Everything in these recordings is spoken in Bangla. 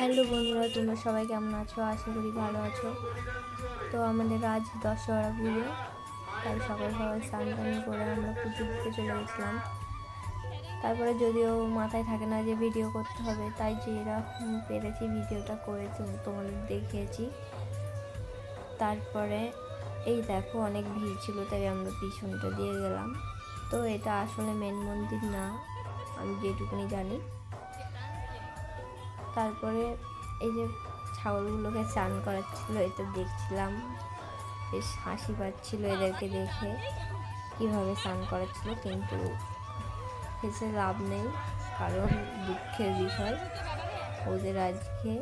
হ্যালো বন্ধুরা, তোমরা সবাই কেমন আছো? আশা করি ভালো আছো। তো আমাদের আজ দশহরা পুজো। তাই সকাল সকাল স্নান টান করে আমরা পুজো দিতে চলে গেছিলাম। তারপরে যদিও মাথায় থাকে না যে ভিডিও করতে হবে, তাই যেরা পেরেছি ভিডিওটা করেছি তোমাদের দেখিয়েছি। তারপরে এই দেখো অনেক ভিড় ছিল, তাই আমরা পিছনটা দিয়ে গেলাম। তো এটা আসলে মেন মন্দির না, আমি যেটুকুনি জানি। তারপরে এই যে ছাগলগুলোকে চান করাচ্ছিল এটা দেখছিলাম। বেশ হাসি পাচ্ছিল এদেরকে দেখে, কীভাবে চান করাচ্ছিল, কিন্তু হেসে লাভ নেই, কারণ দুঃখের বিষয়। ওদের আজকে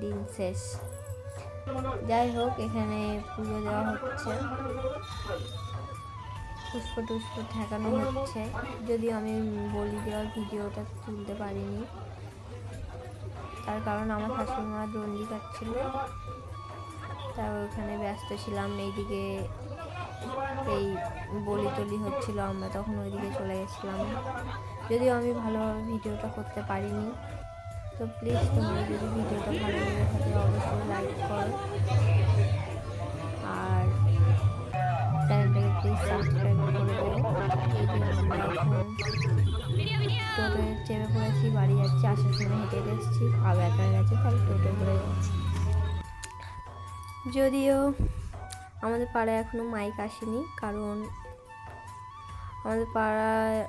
দিন শেষ। যাই হোক, এখানে পুজো দেওয়া হচ্ছে। পুষ্প টুষ্প ঠেকানো হচ্ছে। যদিও আমি বলি দেওয়ার ভিডিওটা তুলতে পারিনি। তার কারণ আমার শাশুড়িমা দণ্ডি কাটছিল তা ওখানে ব্যস্ত ছিলাম, এইদিকে এই বলি টলি হচ্ছিল, আমরা তখন ওইদিকে চলে গেছিলাম। যদিও আমি ভালোভাবে ভিডিওটা করতে পারিনি। তো প্লিজ তোমার যদি ভিডিওটা ভালো লেগে থাকে, অবশ্যই লাইক করো। আর চ্যানেলটাকে প্লিজ সাবস্ক্রাইব করে দেবো চেপে পড়েছি, বাড়ি যাচ্ছি, আসার সময় হেঁটে হেঁটে এসেছি পা ব্যথা গেছে তাই টোটো করে যাচ্ছি। যদিও আমাদের পাড়ায় এখনও মাইক আসেনি, কারণ আমাদের পাড়ায়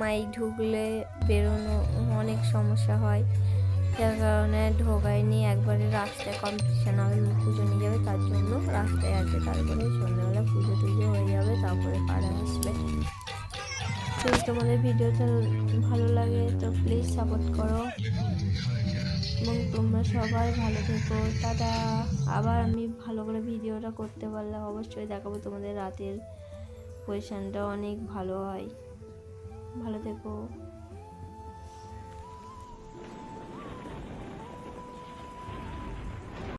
মাইক ঢুকলে বেরোনো অনেক সমস্যা হয়, যার কারণে ঢোকায়নি, একবারে রাস্তায় কম্পিটিশান হবে, পুজো নিয়ে যাবে, তার জন্য রাস্তায় আছে, তারপরে সন্ধ্যাবেলা পুজো টুজো হয়ে যদি তোমাদের ভিডিওটা ভালো লাগে, তো প্লিজ সাপোর্ট করো। এবং তোমরা সবাই ভালো থেকো। দাদা আবার আমি ভালো করে ভিডিওটা করতে পারলে অবশ্যই দেখাবো তোমাদের রাতের পজিশানটা অনেক ভালো হয়। ভালো থেকো।